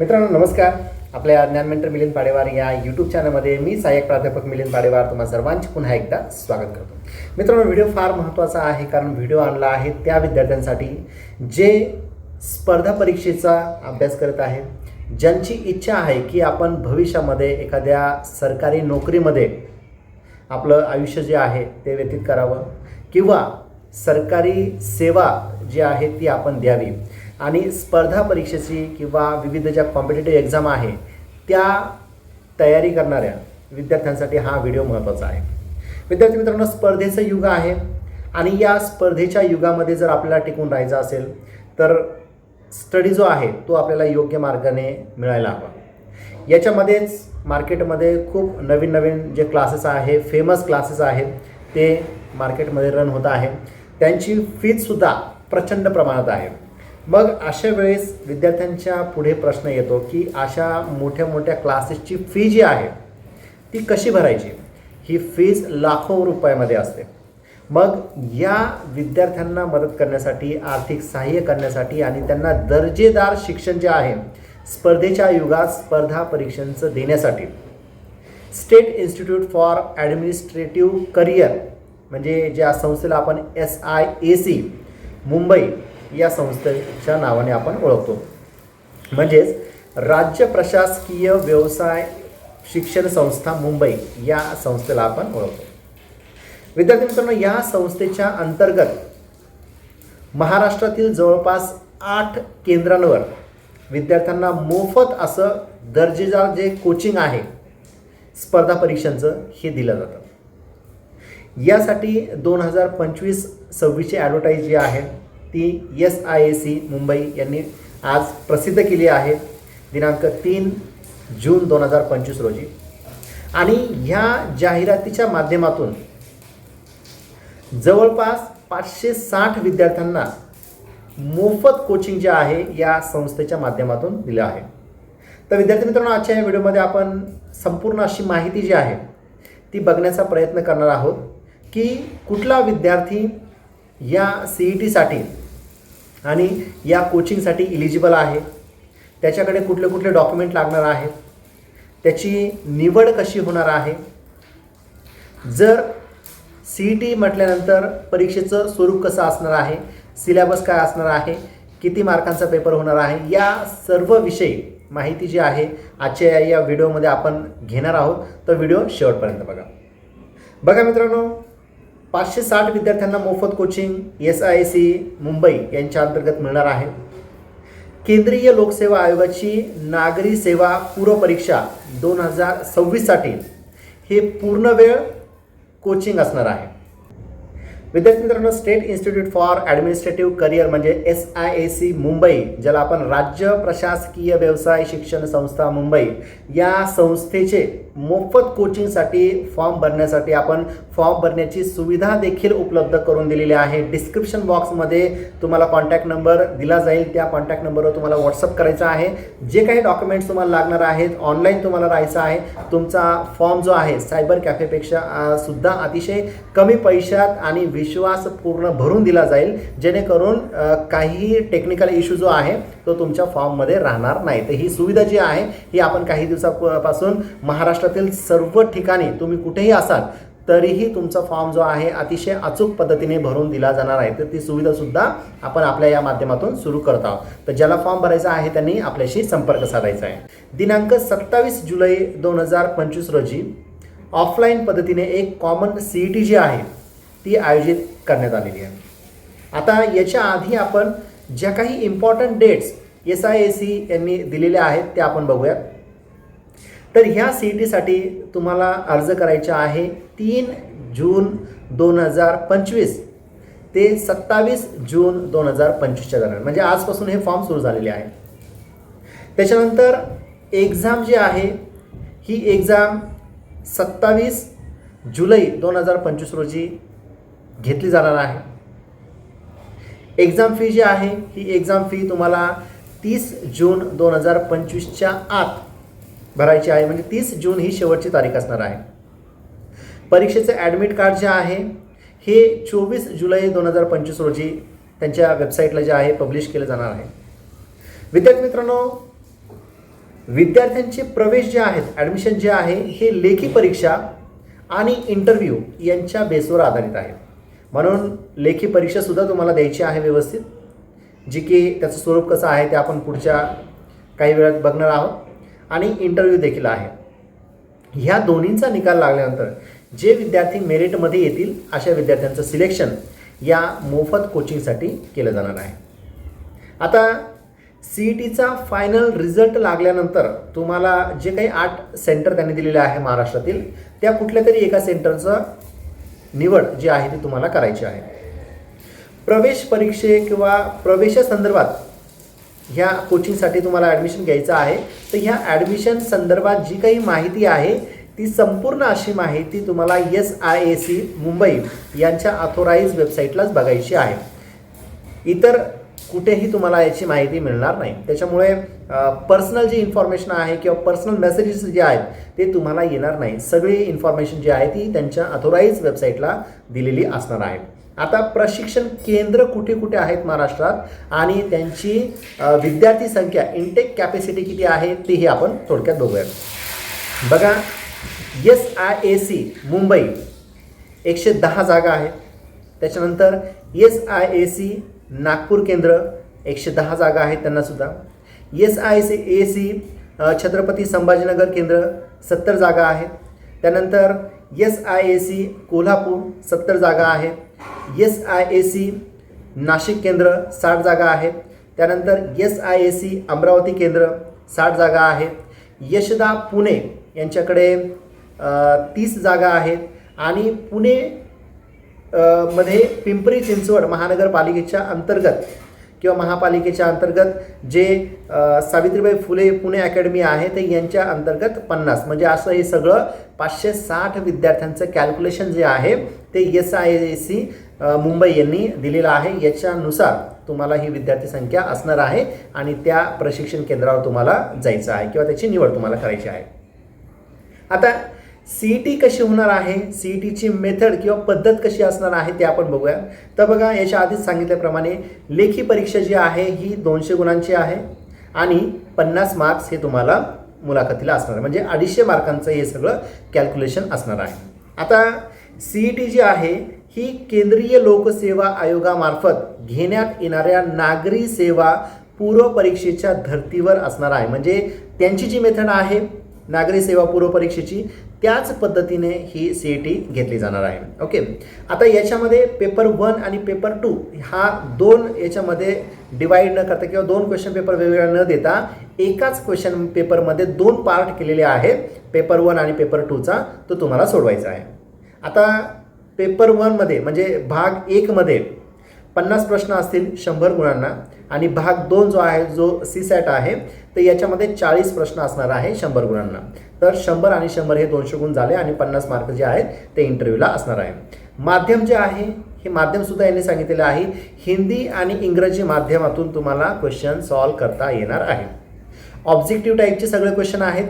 मित्रांनो नमस्कार. आपल्या ज्ञानमेंटर मिलिंद पाडेवार या यूट्यूब चॅनलमध्ये मी सहाय्यक प्राध्यापक मिलिंद पाडेवार तुम्हा सर्वांचे पुन्हा एकदा स्वागत करतो. मित्रांनो व्हिडिओ फार महत्त्वाचा आहे कारण व्हिडिओ आणला आहे त्या विद्यार्थ्यांसाठी जे स्पर्धा परीक्षेचा अभ्यास करत आहेत ज्यांची इच्छा आहे की आपण भविष्यामध्ये एखाद्या सरकारी नोकरीमध्ये आपलं आयुष्य जे आहे ते व्यतीत करावं किंवा सरकारी सेवा जी आहे ती आपण द्यावी. आणि स्पर्धा परीक्षेची किंवा विविध ज्या कॉम्पिटेटिव्ह एक्झाम आहे त्या तयारी करणाऱ्या विद्यार्थ्यांसाठी हा व्हिडिओ महत्त्वाचा आहे. विद्यार्थी मित्रांनो स्पर्धेचं युग आहे आणि या स्पर्धेच्या युगामध्ये जर आपल्याला टिकून राहायचं असेल तर स्टडी जो आहे तो आपल्याला योग्य मार्गाने मिळायला हवा. याच्यामध्येच मार्केटमध्ये खूप नवीन नवीन जे क्लासेस आहे फेमस क्लासेस आहेत ते मार्केटमध्ये रन होत आहे. त्यांची फीजसुद्धा प्रचंड प्रमाणात आहे. मग अशा वेळेस विद्यार्थ्यांच्या पुढे प्रश्न येतो की अशा मोठ्या मोठ्या क्लासेसची फी जी आहे ती कशी भरायची? ही फीज लाखो रुपयामध्ये असते. मग या विद्यार्थ्यांना मदत करण्यासाठी आर्थिक सहाय्य करण्यासाठी आणि त्यांना दर्जेदार शिक्षण जे आहे स्पर्धेच्या युगात स्पर्धा परीक्षांचं देण्यासाठी. State institute for administrative career म्हणजे ज्या संस्थेला आपण S I A C Mumbai या संस्थेच्या नावाने आपण ओळखतो. म्हणजेच राज्य प्रशासकीय व्यवसाय शिक्षण संस्था मुंबई या संस्थेला आपण ओळखतो. विद्यार्थी मित्रांनो या संस्थेच्या अंतर्गत महाराष्ट्रातील जवळपास आठ केंद्रांवर विद्यार्थ्यांना मोफत असं दर्जेदार जे कोचिंग आहे स्पर्धा परीक्षांचं हे दिलं जातं. यासाठी दोन हजार पंचवीस सव्वीसची ॲडव्हर्टाईज जी आहे ती S I A C Mumbai यांनी आज प्रसिद्ध केली आहे. दिनांक तीन जून दोन हजार पंचवीस रोजी. आणि ह्या जाहिरातीच्या माध्यमातून जवळपास पाचशे साठ विद्यार्थ्यांना मोफत कोचिंग जे आहे या संस्थेच्या माध्यमातून दिलं आहे. तर विद्यार्थी मित्रांनो आजच्या या व्हिडिओमध्ये आपण संपूर्ण अशी माहिती जी आहे ती बघण्याचा प्रयत्न करणार आहोत की कुठला विद्यार्थी या सी ई टीसाठी आणि या कोचिंगसाठी इलिजिबल आहे. त्याच्याकडे कुठले कुठले डॉक्युमेंट लागणार आहेत. त्याची निवड कशी होणार आहे. जर सी ई टी म्हटल्यानंतर परीक्षेचं स्वरूप कसं असणार आहे. सिलेबस काय असणार आहे. किती मार्कांचा पेपर होणार आहे. या सर्व विषयी माहिती जी आहे आजच्या या- या व्हिडिओमध्ये आपण घेणार आहोत. तर व्हिडिओ शेवटपर्यंत बघा. बघा मित्रांनो पाचशे साठ विद्यार्थ्यांना मोफत coaching S I C Mumbai यांच्या अंतर्गत मिळणार आहे. केंद्रीय लोकसेवा आयोगाची नागरी सेवा पूर्वपरीक्षा दोन हजार सव्वीससाठी हे पूर्ण वेळ कोचिंग असणार आहे. विद्यार्थी मित्रांनो state institute for administrative career म्हणजे S I A C Mumbai ज्याला आपण राज्य प्रशासकीय व्यवसाय शिक्षण संस्था मुंबई या संस्थेचे मोफत कोचिंगसाठी फॉर्म भरण्यासाठी आपण फॉर्म भरण्याची सुविधा देखील उपलब्ध करून दिलेली आहे. डिस्क्रिप्शन बॉक्समध्ये तुम्हाला कॉन्टॅक्ट नंबर दिला जाईल. त्या कॉन्टॅक्ट नंबरवर तुम्हाला व्हॉट्सअप करायचा आहे. जे काही डॉक्युमेंट्स तुम्हाला लागणार आहेत ऑनलाईन तुम्हाला राहायचं आहे तुमचा फॉर्म जो आहे सायबर कॅफेपेक्षा सुद्धा अतिशय कमी पैशात आणि विश्वास पूर्ण भरून दिला जाईल. जेणेकरून काही काहीही टेक्निकल इश्यू जो आहे तो तुमच्या फॉर्ममध्ये राहणार नाही. तर ही सुविधा जी आहे ही आपण काही दिवसापासून महाराष्ट्रातील सर्व ठिकाणी तुम्ही कुठेही असाल तरीही तुमचा फॉर्म जो आहे अतिशय अचूक पद्धतीने भरून दिला जाणार आहे. तर ती सुविधासुद्धा आपण आपल्या या माध्यमातून सुरू करत आहोत. तर ज्याला फॉर्म भरायचा आहे त्यांनी आपल्याशी संपर्क साधायचा आहे. दिनांक सत्तावीस जुलै दोन हजार पंचवीस रोजी ऑफलाईन पद्धतीने एक कॉमन सी ई टी जी आहे ती आयोजित करण्यात आलेली आहे. आता याच्या आधी आपण ज्या काही important dates S I A C यांनी दिलेल्या आहेत त्या आपण बघूयात. तर ह्या सी ई टीसाठी तुम्हाला अर्ज करायचा आहे तीन जून दोन हजार पंचवीस ते सत्तावीस जून दोन हजार पंचवीसच्या दरम्यान. म्हणजे आजपासून हे फॉर्म सुरू झालेले आहे. त्याच्यानंतर एक्झाम जी आहे ही एक्झाम सत्तावीस जुलै दोन हजार पंचवीस रोजी घेतली जाणार आहे. एक्झाम फी जी आहे ही एक्झाम फी तुम्हाला तीस जून दोन हजार पंचवीसच्या आत भरायची आहे. म्हणजे तीस जून ही शेवटची तारीख असणार आहे. परीक्षेचं ॲडमिट कार्ड जे आहे हे चोवीस जुलै दोन हजार पंचवीस रोजी त्यांच्या वेबसाईटला जे आहे पब्लिश केलं जाणार आहे. विद्यार्थी मित्रांनो विद्यार्थ्यांचे प्रवेश जे आहेत ॲडमिशन जे आहे हे लेखी परीक्षा आणि इंटरव्ह्यू यांच्या बेसवर आधारित आहे. म्हणून लेखी परीक्षासुद्धा तुम्हाला द्यायची आहे व्यवस्थित. जी की त्याचं स्वरूप कसं आहे ते आपण पुढच्या काही वेळात बघणार आहोत. आणि इंटरव्ह्यू देखील आहे. ह्या दोन्हींचा निकाल लागल्यानंतर जे विद्यार्थी मेरिटमध्ये येतील अशा विद्यार्थ्यांचं सिलेक्शन या मोफत कोचिंगसाठी केलं जाणार आहे. आता सी ई टीचा फायनल रिझल्ट लागल्यानंतर तुम्हाला जे काही आठ सेंटर त्यांनी दिलेले आहे महाराष्ट्रातील त्या कुठल्या तरी एका सेंटरचं निवड जी आहे ती तुम्हाला करायची आहे. प्रवेश परीक्षे किंवा प्रवेशासंदर्भात ह्या कोचिंगसाठी तुम्हाला ॲडमिशन घ्यायचं आहे. तर ह्या ॲडमिशन संदर्भात जी काही माहिती आहे ती संपूर्ण अशी माहिती तुम्हाला S I A C Mumbai यांच्या ऑथोराईज वेबसाईटलाच बघायची आहे. इतर कुठेही तुम्हाला याची माहिती मिळणार नाही. त्याच्यामुळे पर्सनल जी इन्फॉर्मेशन आहे किंवा पर्सनल मेसेजेस जे आहेत ते तुम्हाला येणार नाही. सगळी इन्फॉर्मेशन जी आहे ती त्यांच्या अथोराईज वेबसाईटला दिलेली असणार आहे. आता प्रशिक्षण केंद्र कुठे कुठे आहेत महाराष्ट्रात? आणि त्यांची विद्यार्थी संख्या इंटेक कॅपॅसिटी किती आहे तेही आपण थोडक्यात बघूयात. बघा S I A C Mumbai. एकशे दहा जागा आहेत. त्याच्यानंतर S I A C Nagpur केंद्र एकशे दहा जागा आहेत त्यांनासुद्धा S I C A C Chhatrapati Sambhajinagar केंद्र सत्तर जागा आहेत. त्यानंतर S I A C Kolhapur सत्तर जागा आहेत. S I A C Nashik केंद्र साठ जागा आहेत. त्यानंतर S I A C Amravati केंद्र साठ जागा आहेत. यशदा पुणे यांच्याकडे तीस जागा आहेत. आणि पुणे मध्ये पिंपरी चिंचवड महानगरपालिकेच्या अंतर्गत किंवा महापालिकेच्या अंतर्गत जे सावित्रीबाई फुले पुणे अकॅडमी आहे ते यांच्या अंतर्गत पन्नास. म्हणजे असं हे सगळं पाचशे साठ विद्यार्थ्यांचं कॅल्क्युलेशन जे आहे ते S I A C Mumbai यांनी दिलेलं आहे. याच्यानुसार तुम्हाला ही विद्यार्थी संख्या असणार आहे आणि त्या प्रशिक्षण केंद्रावर तुम्हाला जायचं आहे किंवा त्याची निवड तुम्हाला करायची आहे. आता सी ई टी कशी होणार आहे? सी ई टीची मेथड किंवा पद्धत कशी असणार आहे ते आपण बघूया. तर बघा याच्या आधीच सांगितल्याप्रमाणे लेखी परीक्षा जी आहे ही दोनशे गुणांची आहे आणि पन्नास मार्क्स हे तुम्हाला मुलाखतीला असणार आहे. म्हणजे अडीचशे मार्कांचं हे सगळं कॅल्क्युलेशन असणार आहे. आता सी ई टी जी आहे ही केंद्रीय लोकसेवा आयोगामार्फत घेण्यात येणाऱ्या नागरी सेवा पूर्व परीक्षेच्या धर्तीवर असणार आहे. म्हणजे त्यांची जी मेथड आहे नागरी सेवा पूर्व परीक्षेची त्याच पद्धतीने ही सी ई टी घेतली जाणार आहे. ओके आता याच्यामध्ये पेपर वन आणि पेपर टू हा दोन याच्यामध्ये डिवाईड न करता किंवा दोन क्वेश्चन पेपर वेगवेगळ्या न देता एकाच क्वेश्चन पेपरमध्ये दोन पार्ट केलेले आहेत. पेपर वन आणि पेपर टूचा तो तुम्हाला सोडवायचा आहे. आता पेपर वनमध्ये म्हणजे भाग एकमध्ये पन्नास प्रश्न असतील शंभर गुणांना आणि भाग दोन जो आहे जो सी सॅट आहे तर याच्यामध्ये चाळीस प्रश्न असणार आहे शंभर गुणांना. तर शंभर आणि शंभर हे दोनशे गुण झाले आणि पन्नास मार्क जे आहेत ते इंटरव्ह्यूला असणार आहे. माध्यम जे आहे हे माध्यमसुद्धा यांनी सांगितलेलं आहे. हिंदी आणि इंग्रजी माध्यमातून तुम्हाला क्वेश्चन सॉल्व करता येणार आहे. ऑब्जेक्टिव्ह टाईपचे सगळे क्वेश्चन आहेत.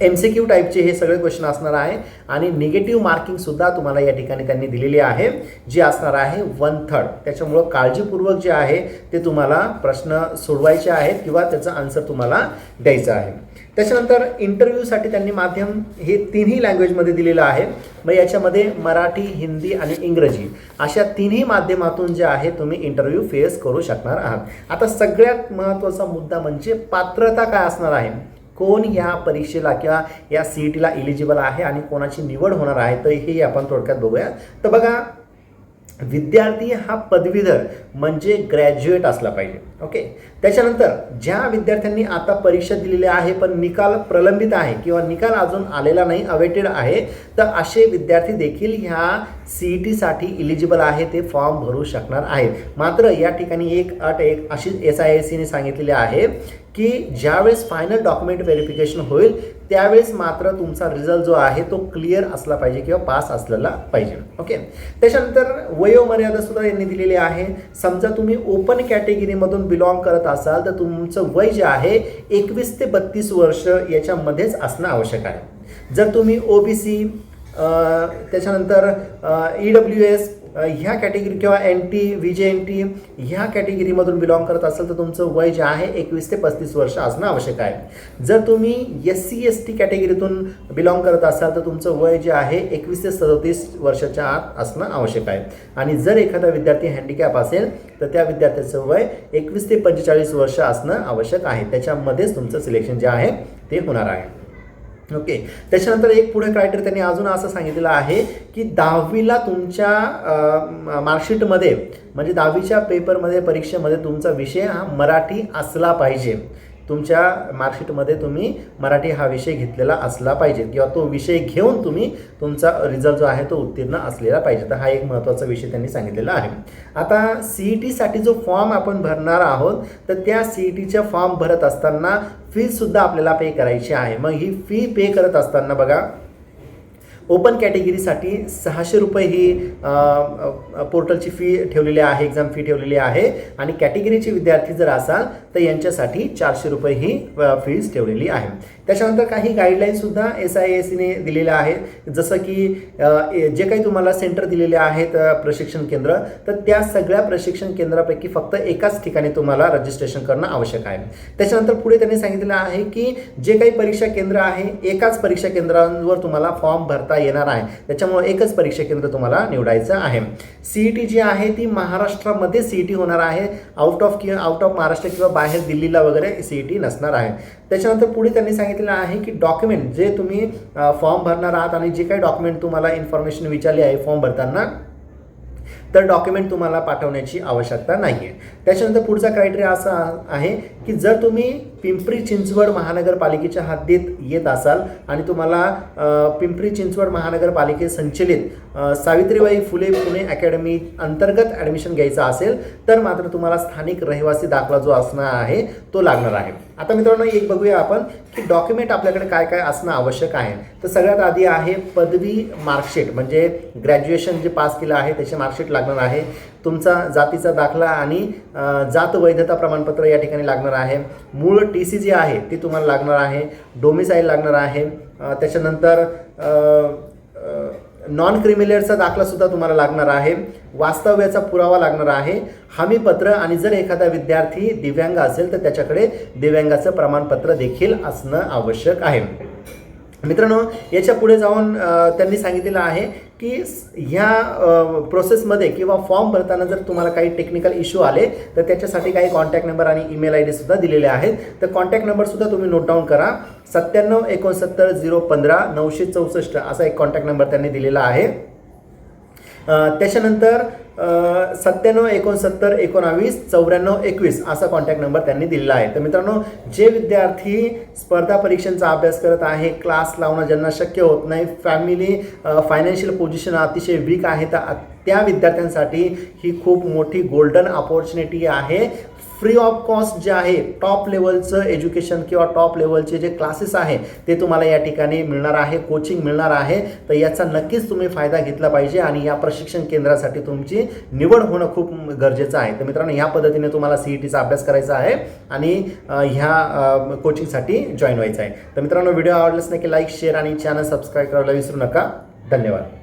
एम सी क्यू टाईपचे हे सगळे क्वेश्चन असणार आहे. आणि निगेटिव्ह मार्किंगसुद्धा तुम्हाला या ठिकाणी त्यांनी दिलेली आहे जी असणार आहे वन थर्ड त्याच्यामुळं काळजीपूर्वक जे आहे ते तुम्हाला प्रश्न सोडवायचे आहेत किंवा त्याचं आन्सर तुम्हाला द्यायचं आहे. त्याच्यानंतर इंटरव्ह्यूसाठी त्यांनी माध्यम हे तिन्ही लँग्वेजमध्ये दिलेलं आहे. मग याच्यामध्ये मराठी हिंदी आणि इंग्रजी अशा तिन्ही माध्यमातून जे आहे तुम्ही इंटरव्ह्यू फेस करू शकणार आहात. आता सगळ्यात महत्त्वाचा मुद्दा म्हणजे पात्रता काय असणार आहे? कोण या परीक्षेला किंवा या सी ई टीला इलिजिबल आहे आणि कोणाची निवड होणार आहे तर हे आपण थोडक्यात बघूया. तर बघा विद्यार्थी हा पदवीधर म्हणजे ग्रॅज्युएट असला पाहिजे ओके त्याच्यानंतर ज्या विद्यार्थ्यांनी आता परीक्षा दिलेली आहे पण निकाल प्रलंबित आहे किंवा निकाल अजून आलेला नाही अवेटेड आहे तर असे विद्यार्थी देखील ह्या सी ई टीसाठी इलिजिबल आहे ते फॉर्म भरू शकणार आहेत. मात्र या ठिकाणी एक अट एक अशी एस आय एस सीने सांगितलेली आहे की ज्यावेळेस फायनल डॉक्युमेंट व्हेरिफिकेशन होईल त्यावेळेस मात्र तुमचा रिझल्ट जो आहे तो क्लिअर असला पाहिजे किंवा पास असलेला पाहिजे. ओके त्याच्यानंतर वयोमर्यादा सुद्धा यांनी दिलेली आहे. समजा तुम्ही ओपन कॅटेगरीमधून बिलॉंग करत असाल तर तुमचं वय जे आहे एकवीस ते बत्तीस वर्ष याच्यामध्येच असणं आवश्यक आहे. जर तुम्ही ओ बी सी त्याच्यानंतर ई डब्ल्यू एस ह्या कॅटेगरी किंवा N T V J N T ह्या कॅटेगरीमधून बिलॉंग करत असाल तर तुमचं वय जे आहे एकवीस ते पस्तीस वर्ष असणं आवश्यक आहे. जर तुम्ही एस सी एस टी कॅटेगरीतून बिलॉंग करत असाल तर तुमचं वय जे आहे एकवीस ते सदतीस वर्षाच्या आत असणं आवश्यक आहे. आणि जर एखादा विद्यार्थी हँडिकॅप असेल तर त्या विद्यार्थ्याचं वय एकवीस ते पंचेचाळीस वर्ष असणं आवश्यक आहे. त्याच्यामध्येच तुमचं सिलेक्शन जे आहे ते होणार आहे. ओके त्याच्यानंतर एक पुढे क्रायटेरिया त्यांनी अजून असं सांगितलेलं आहे की दहावीला तुमच्या मार्कशीटमध्ये म्हणजे दहावीच्या पेपरमध्ये परीक्षेमध्ये तुमचा विषय हा मराठी असला पाहिजे. तुमच्या मार्कशीटमध्ये तुम्ही मराठी हा विषय घेतलेला असला पाहिजे किंवा तो विषय घेऊन तुम्ही तुमचा रिझल्ट जो आहे तो उत्तीर्ण असलेला पाहिजे. तर हा एक महत्त्वाचा विषय त्यांनी सांगितलेला आहे. आता सी ई टीसाठी जो फॉर्म आपण भरणार आहोत तर त्या सी ई टीच्या फॉर्म भरत असताना फीसुद्धा आपल्याला पे करायची आहे. मग ही फी पे करत असताना बघा ओपन कॅटेगरीसाठी सहाशे रुपये ही पोर्टलची फी ठेवलेली आहे एक्झाम फी ठेवलेली आहे. आणि कॅटेगरीचे विद्यार्थी जर असाल तर यांच्यासाठी चारशे रुपये ही फीज ठेवलेली आहे. त्याच्यानंतर काही गाईडलाईनसुद्धा एस आय एस सीने दिलेल्या आहेत. जसं की जे काही तुम्हाला सेंटर दिलेले आहेत प्रशिक्षण केंद्र तर त्या सगळ्या प्रशिक्षण केंद्रापैकी फक्त एकाच ठिकाणी तुम्हाला रजिस्ट्रेशन करणं आवश्यक आहे. त्याच्यानंतर पुढे त्यांनी सांगितलेलं आहे की जे काही परीक्षा केंद्र आहे एकाच परीक्षा केंद्रांवर तुम्हाला फॉर्म भरता येणार आहे. त्याच्यामुळे एकच परीक्षा केंद्र तुम्हाला निवडायचं आहे. सीईटी टी जी आहे ती महाराष्ट्रामध्ये सी ई टी होणार आहे. आउट ऑफ किंवा आउट ऑफ महाराष्ट्र किंवा बाहेर दिल्लीला वगैरे सीईटी टी नसणार आहे. त्याच्यानंतर पुढे त्यांनी सांगितलेलं आहे की डॉक्युमेंट जे तुम्ही फॉर्म भरणार आहात आणि जे काही डॉक्युमेंट तुम्हाला इन्फॉर्मेशन विचारली आहे फॉर्म भरताना तर डॉक्युमेंट तुम्हाला पाठवण्याची आवश्यकता नाही आहे त्याच्यानंतर पुढचा क्रायटेरिया असा आहे की जर तुम्ही पिंपरी चिंचवड महानगरपालिकेच्या हद्दीत येत असाल आणि तुम्हाला पिंपरी चिंचवड महानगरपालिके संचलित सावित्रीबाई फुले पुणे अकॅडमी अंतर्गत ॲडमिशन घ्यायचं असेल तर मात्र तुम्हाला स्थानिक रहिवासी दाखला जो असणार आहे तो लागणार आहे. आता मित्रांनो एक बघूया आपण की डॉक्युमेंट आपल्याकडे काय काय असणं आवश्यक आहे. तर सगळ्यात आधी आहे पदवी मार्कशीट म्हणजे ग्रॅज्युएशन जे पास केलं आहे त्याचे मार्कशीट लागणार आहे. तुमचा जातीचा दाखला आणि जात वैधता प्रमाणपत्र या ठिकाणी लागणार आहे. मूळ टी सी जी आहे ती तुम्हाला लागणार आहे. डोमिसाईल लागणार आहे. त्याच्यानंतर नॉन क्रिमिलेअरचा दाखला सुद्धा तुम्हाला लागणार आहे. वास्तव्याचा पुरावा लागणार आहे. हमीपत्र आणि जर एखादा विद्यार्थी दिव्यांग असेल तर त्याच्याकडे दिव्यांगाचं प्रमाणपत्र देखील असणं आवश्यक आहे. मित्रांनो याच्यापुढे जाऊन त्यांनी सांगितलेलं आहे की ह्या प्रोसेसमध्ये किंवा फॉर्म भरताना जर तुम्हाला काही टेक्निकल इश्यू आले तर त्याच्यासाठी काही कॉन्टॅक्ट नंबर आणि ईमेल आय डीसुद्धा दिलेले आहेत. तर कॉन्टॅक्ट नंबरसुद्धा तुम्ही नोट डाऊन करा. सत्त्याण्णव एकोणसत्तर झिरो पंधरा नऊशे चौसष्ट असा एक कॉन्टॅक्ट नंबर त्यांनी दिलेला आहे. त्याच्यानंतर सत्त्याण्णव एकोणसत्तर एकोणावीस चौऱ्याण्णव एकवीस असा कॉन्टॅक्ट नंबर त्यांनी दिलेला आहे. तर मित्रांनो जे विद्यार्थी स्पर्धा परीक्षांचा अभ्यास करत आहे क्लास लावणं ज्यांना शक्य होत नाही फॅमिली फायनान्शियल पोझिशन अतिशय वीक आहे तर त्या विद्यार्थ्यांसाठी ही खूप मोठी गोल्डन ऑपॉर्च्युनिटी आहे. फ्री ऑफ कॉस्ट जे आहे टॉप लेवलचं एज्युकेशन किंवा टॉप लेवलचे जे क्लासेस आहे ते तुम्हाला या ठिकाणी मिळणार आहे कोचिंग मिळणार आहे. तर याचा नक्कीच तुम्ही फायदा घेतला पाहिजे आणि या प्रशिक्षण केंद्रासाठी तुमची निवड होणं खूप गरजेचं आहे. तर मित्रांनो ह्या पद्धतीने तुम्हाला सी ई टीचा अभ्यास करायचा आहे आणि ह्या कोचिंगसाठी जॉईन व्हायचं आहे. तर मित्रांनो व्हिडिओ आवडल्यास नक्की लाईक शेअर आणि चॅनल सबस्क्राईब करायला विसरू नका. धन्यवाद.